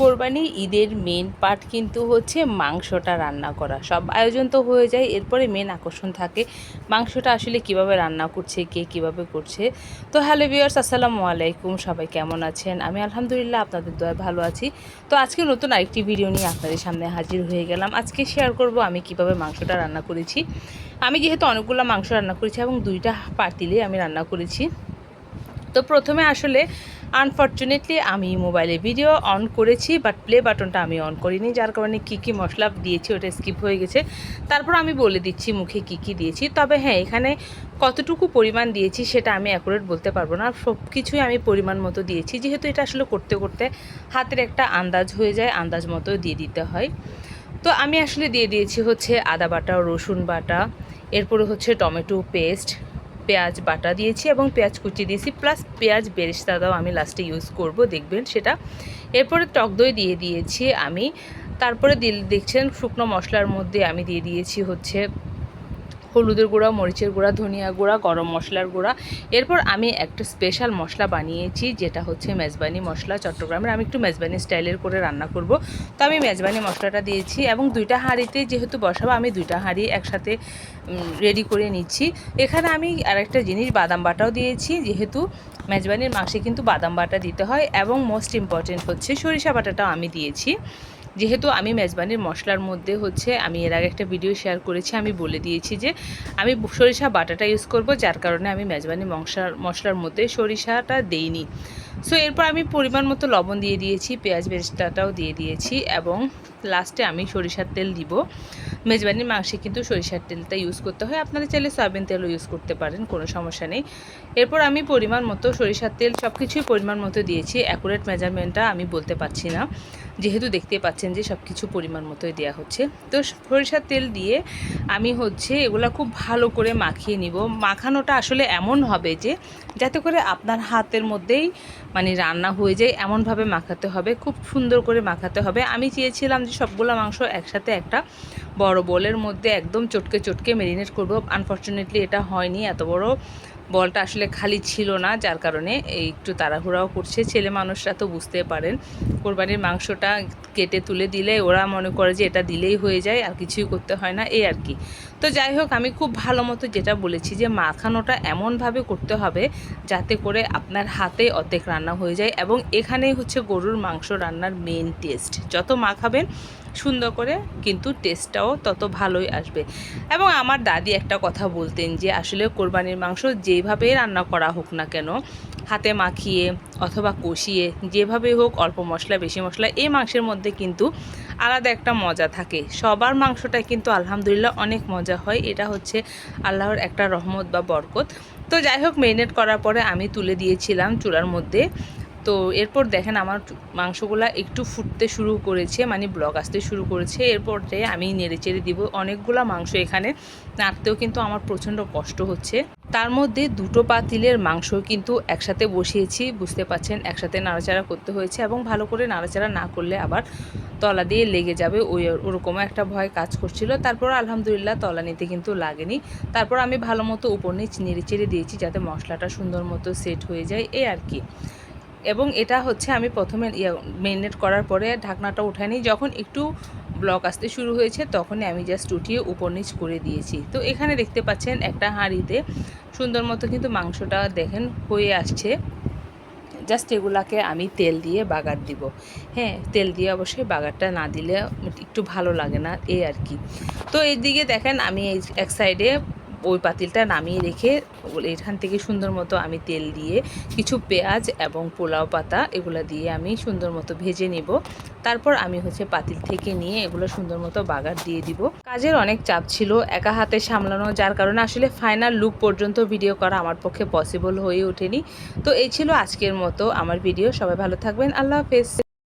কোরবানি ঈদের main part কিন্তু হচ্ছে মাংসটা রান্না করা। সব আয়োজন তো হয়ে যায়, এরপরে মেন আকর্ষণ থাকে, মাংসটা আসলে কীভাবে রান্না করছে, কে কীভাবে করছে। তো হ্যালো ভিউয়ার্স আসসালামু আলাইকুম, সবাই কেমন আছেন? আমি আলহামদুলিল্লাহ আপনাদের দয়া ভালো আছি। তো আজকে নতুন আরেকটি ভিডিও নিয়ে আপনাদের সামনে হাজির হয়ে গেলাম। আজকে শেয়ার করব আমি কীভাবে মাংসটা রান্না করেছি। আমি যেহেতু অনেকগুলো মাংস রান্না করেছি এবং দুইটা পাতিলে আমি রান্না করেছি। তো প্রথমে আসলে আনফর্চুনেটলি আমি মোবাইলে ভিডিও অন করেছি বাট প্লে বাটনটা আমি অন করিনি, যার কারণে কী কী মশলা দিয়েছি ওটা স্কিপ হয়ে গেছে। তারপর আমি বলে দিচ্ছি মুখে কী কী দিয়েছি, তবে হ্যাঁ এখানে কতটুকু পরিমাণ দিয়েছি সেটা আমি অ্যাকুরেট বলতে পারব না। সব কিছুই আমি পরিমাণ মতো দিয়েছি, যেহেতু এটা আসলে করতে করতে হাতের একটা আন্দাজ হয়ে যায়, আন্দাজ মতো দিয়ে দিতে হয়। তো আমি আসলে দিয়ে দিয়েছি হচ্ছে আদা বাটা, রসুন বাটা, এরপরে হচ্ছে টমেটো পেস্ট পেঁয়াজ বাটা দিয়েছি এবং পেঁয়াজ কুচি দিয়েছি প্লাস পেঁয়াজ বেরেস্তাটাও আমি লাস্টে ইউজ করব, দেখবেন সেটা। এরপরে টক দই দিয়ে দিয়েছি আমি। তারপরে দিল, দেখছেন শুকনো মশলার মধ্যে আমি দিয়ে দিয়েছি হচ্ছে হলুদের গুঁড়া, মরিচের গুঁড়া, ধনিয়া গুঁড়া, গরম মশলার গুঁড়া। এরপর আমি একটা স্পেশাল মশলা বানিয়েছি, যেটা হচ্ছে মেজবানি মশলা চট্টগ্রামের। আমি একটু মেজবানি স্টাইলের করে রান্না করব। তো আমি মেজবানি মশলাটা দিয়েছি এবং দুইটা হাঁড়িতে যেহেতু বসাবো, আমি দুইটা হাঁড়ি একসাথে রেডি করে নিচ্ছি। এখানে আমি আরেকটা জিনিস, বাদাম বাটাও দিয়েছি। যেহেতু মেজবানির মাংসে কিন্তু বাদাম বাটা দিতে হয় এবং মোস্ট ইম্পর্টেন্ট হচ্ছে সরিষা বাটাটাও আমি দিয়েছি। যেহেতু আমি মেজবানির মশলার মধ্যে হচ্ছে আমি এর আগে একটা ভিডিও শেয়ার করেছি, আমি বলে দিয়েছি যে আমি সরিষা বাটাটা ইউজ করব, যার কারণে আমি মেজবানি মশলার মশলার মধ্যে সরিষাটা দেইনি। সো এরপর আমি পরিমাণ মতো লবণ দিয়ে দিয়েছি, পেঁয়াজ বেস্টাটাও দিয়ে দিয়েছি এবং লাস্টে আমি সরিষার তেল দিব। মেজবানির মাংসে কিন্তু সরিষার তেলটা ইউজ করতে হয়। আপনারা চাইলে সয়াবিন তেলও ইউজ করতে পারেন, কোনো সমস্যা নেই। এরপর আমি পরিমাণ মতো সরিষার তেল সব কিছুই পরিমাণ মতো দিয়েছি। অ্যাকুরেট মেজারমেন্টটা আমি বলতে পারছি না। যেহেতু দেখতে পাচ্ছেন যে সব কিছু পরিমাণ মতোই দেওয়া হচ্ছে। তো সরিষার তেল দিয়ে আমি হচ্ছে এগুলা খুব ভালো করে মাখিয়ে নিব। মাখানোটা আসলে এমন হবে যে, যাতে করে আপনার হাতের মধ্যেই মানে রান্না হয়ে যায়, এমনভাবে মাখাতে হবে, খুব সুন্দর করে মাখাতে হবে। আমি চেয়েছিলাম যে সবগুলো মাংস একসাথে একটা বড় বোলের মধ্যে একদম চটকে চটকে মেরিনেট করব। আনফর্চুনেটলি এটা হয়নি, এত বড় বলটা আসলে খালি ছিল না, যার কারণে একটু তাড়াহুড়াও করছে। ছেলে মানুষরা তো বুঝতে পারেন, কোরবানির মাংসটা কেটে তুলে দিলে ওরা মনে করে যে এটা দিলেই হয়ে যায়, আর কিছুই করতে হয় না, এই আর কি। তো যাই হোক, আমি খুব ভালো মতো যেটা বলেছি যে মাখানোটা এমনভাবে করতে হবে যাতে করে আপনার হাতে অর্ধেক রান্না হয়ে যায় এবং এখানেই হচ্ছে গরুর মাংস রান্নার মেন টেস্ট যত মাখাবেন সুন্দর করে কিন্তু টেস্টটাও তত ভালোই আসবে। এবং আমার দাদি একটা কথা বলতেন যে, আসলে কোরবানির মাংস যেভাবে রান্না করা হোক না কেন, হাতে মাখিয়ে অথবা কষিয়ে যেভাবে হোক অল্প মশলা, বেশি মশলা, এই মাংসের মধ্যে কিন্তু আলাদা একটা মজা থাকে। সবার মাংসটা কিন্তু আলহামদুলিল্লাহ অনেক মজা হয়। এটা হচ্ছে আল্লাহর একটা রহমত বা বরকত। তো যাই হোক মেরিনেট করার পরে আমি তুলে দিয়েছিলাম চুলার মধ্যে। তো এরপর দেখেন আমার মাংসগুলা একটু ফুটতে শুরু করেছে মানে ব্লক আসতে শুরু করেছে। এরপরে আমি নেড়ে চেড়ে দিব, অনেকগুলা মাংস এখানে নাড়তেও কিন্তু আমার প্রচণ্ড কষ্ট হচ্ছে। তার মধ্যে দুটো পাতিলের মাংস কিন্তু একসাথে বসিয়েছি, বুঝতে পাচ্ছেন? একসাথে নাড়াচাড়া করতে হয়েছে এবং ভালো করে নাড়াচাড়া না করলে আবার তলা দিয়ে লেগে যাবে, ওই ওরকমও একটা ভয় কাজ করছিল। তারপর আলহামদুলিল্লাহ তলা নিতে কিন্তু লাগেনি। তারপর আমি ভালো মতো উপর নিচ নেড়ে চেড়ে দিয়েছি যাতে মশলাটা সুন্দর মতো সেট হয়ে যায়, এই আর কি। এবং এটা হচ্ছে আমি প্রথমে মেরিনেট করার পরে ঢাকনাটা উঠাইনি যখন একটু ব্লক আসতে শুরু হয়েছে, তখনই আমি জাস্ট উঠিয়ে উপর নিচ করে দিয়েছি। তো এখানে দেখতে পাচ্ছেন একটা হাঁড়িতে সুন্দর মতো কিন্তু মাংসটা দেখেন হয়ে আসছে। জাস্ট এগুলাকে আমি তেল দিয়ে বাগার দিব। হ্যাঁ তেল দিয়ে অবশ্যই বাগারটা না দিলে একটু ভালো লাগে না, এই আর কি। তো এইদিকে দেখেন আমি এই এক সাইডে ওই পাতিলটা নামিয়ে রেখে এখান থেকে সুন্দর মতো আমি তেল দিয়ে কিছু পেঁয়াজ এবং পোলাও পাতা এগুলো দিয়ে আমি সুন্দর মতো ভেজে নিব। তারপর আমি হচ্ছে পাতিল থেকে নিয়ে এগুলো সুন্দর মতো বাগার দিয়ে দিব। কাজের অনেক চাপ ছিল একা হাতে সামলানো, যার কারণে আসলে ফাইনাল লুক পর্যন্ত ভিডিও করা আমার পক্ষে পসিবল হয়ে ওঠেনি। তো এই ছিল আজকের মতো আমার ভিডিও সবাই ভালো থাকবেন। আল্লাহ হাফেজ।